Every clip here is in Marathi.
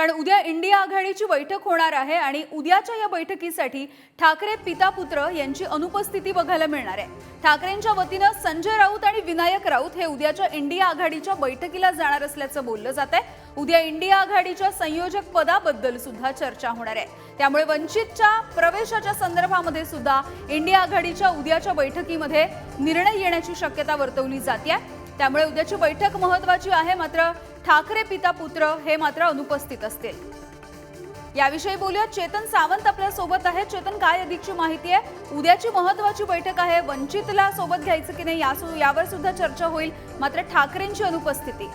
कारण उद्या इंडिया आघाडीची बैठक होणार आहे आणि उद्याच्या या बैठकीसाठी ठाकरे पिता पुत्र यांची अनुपस्थिती बघायला मिळणार आहे. ठाकरेंच्या वतीनं संजय राऊत आणि विनायक राऊत हे उद्याच्या इंडिया आघाडीच्या बैठकीला जाणार असल्याचं बोललं जात आहे. उद्या इंडिया आघाडीच्या संयोजक पदाबद्दल सुद्धा चर्चा होणार आहे. त्यामुळे वंचितच्या प्रवेशाच्या संदर्भामध्ये सुद्धा इंडिया आघाडीच्या उद्याच्या बैठकीमध्ये निर्णय येण्याची शक्यता वर्तवली जाते त्यामुळे उद्याची बैठक महत्वाची आहे. मात्र ठाकरे पिता पुत्र हे मात्र अनुपस्थित असतील. याविषयी बोलूया चेतन सावंत आपल्यासोबत आहे चेतन काय अधिकची माहिती आहे? उद्याची महत्वाची बैठक आहे. वंचितला सोबत घ्यायचं की नाही यासु- यावर सुद्धा चर्चा होईल. मात्र ठाकरेंची अनुपस्थिती.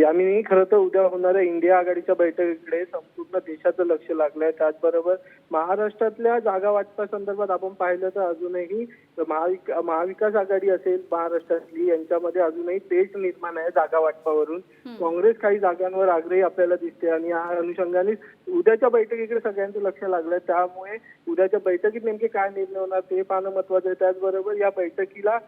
यामिनी खरं तर उद्या होणाऱ्या इंडिया आघाडीच्या बैठकीकडे संपूर्ण देशाचं लक्ष लागलंय. त्याचबरोबर महाराष्ट्रातल्या जागा वाटपासंदर्भात आपण पाहिलं तर अजूनही महाविक महाविकास आघाडी असेल महाराष्ट्रातली यांच्यामध्ये अजूनही पेच निर्माण आहे जागा वाटपावरून. काँग्रेस काही जागांवर आग्रही आपल्याला दिसते आणि या अनुषंगाने उद्याच्या बैठकीकडे सगळ्यांचं लक्ष लागलंय. त्यामुळे उद्याच्या बैठकीत नेमके काय निर्णय होणार ते पाहणं महत्वाचं आहे. त्याचबरोबर या बैठकीला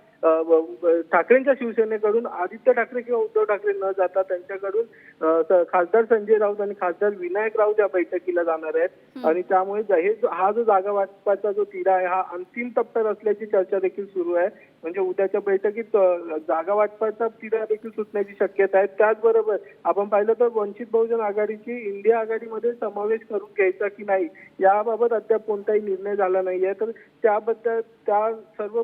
ठाकरेंच्या शिवसेनेकडून आदित्य ठाकरे किंवा उद्धव ठाकरे न जाता त्यांच्याकडून खासदार संजय राऊत आणि खासदार विनायक राऊत या बैठकीला जाणार आहेत. आणि त्यामुळे हे हा जो जागा वाटपाचा जो तिढा आहे हा अंतिम टप्प्यात असल्याची चर्चा देखील सुरू आहे. म्हणजे उद्याच्या बैठकीत जागा वाटपाचा तिढा देखील सुटण्याची शक्यता आहे. त्याचबरोबर आपण पाहिलं तर वंचित बहुजन आघाडीची इंडिया आघाडीमध्ये समावेश करून घ्यायचा की नाही याबाबत अद्याप कोणताही निर्णय झाला नाहीये. तर त्याबद्दल त्या सर्व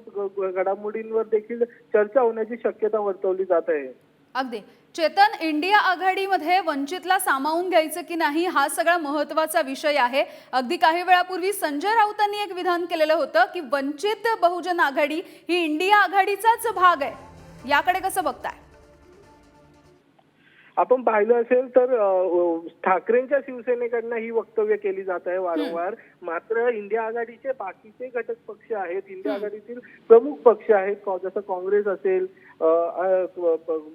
घडामोडींवर देखील चर्चा होण्याची शक्यता वर्तवली जात आहे. अगदी. चेतन इंडिया आघाडीमध्ये वंचितला सामावून घ्यायचं की नाही हा सगळा महत्त्वाचा विषय आहे. अगदी काही वेळापूर्वी संजय राऊतांनी एक विधान केलेलं होतं की वंचित बहुजन आघाडी ही इंडिया आघाडीचाच भाग आहे. याकडे कसं बघताय? आपण पाहिलं असेल तर ठाकरेंच्या शिवसेनेकडनं ही वक्तव्य केली जात आहे वारंवार. मात्र इंडिया आघाडीचे बाकीचे घटक पक्ष आहेत. इंडिया आघाडीतील प्रमुख पक्ष आहेत. जसं काँग्रेस असेल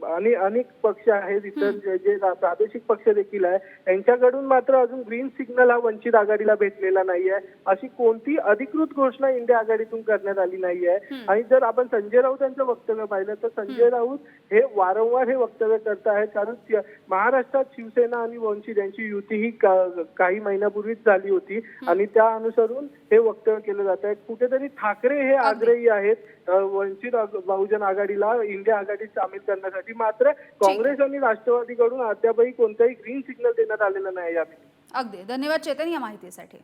आणि अनेक पक्ष आहेत. इतर जे प्रादेशिक पक्ष देखील आहे. यांच्याकडून मात्र अजून ग्रीन सिग्नल हा वंचित आघाडीला भेटलेला नाहीये. अशी कोणती अधिकृत घोषणा इंडिया आघाडीतून करण्यात आली नाहीये. आणि जर आपण संजय राऊत यांचं वक्तव्य पाहिलं तर संजय राऊत हे वारंवार हे वक्तव्य करत आहेत. कारण महाराष्ट्रात शिवसेना आणि वंचित यांची युती ही काही महिन्यापूर्वीच झाली होती. आणि त्या अनुसरून हे वक्तव्य केलं जात आहे. कुठेतरी ठाकरे हे आग्रही आहेत. वंचित बहुजन आघाडीला इंडिया आघाडीत सामील करण्यासाठी. मात्र काँग्रेस आणि राष्ट्रवादीकडून अद्यापही कोणताही ग्रीन सिग्नल देण्यात आलेलं नाही यावेळी. अगदी. धन्यवाद चेतन या माहितीसाठी.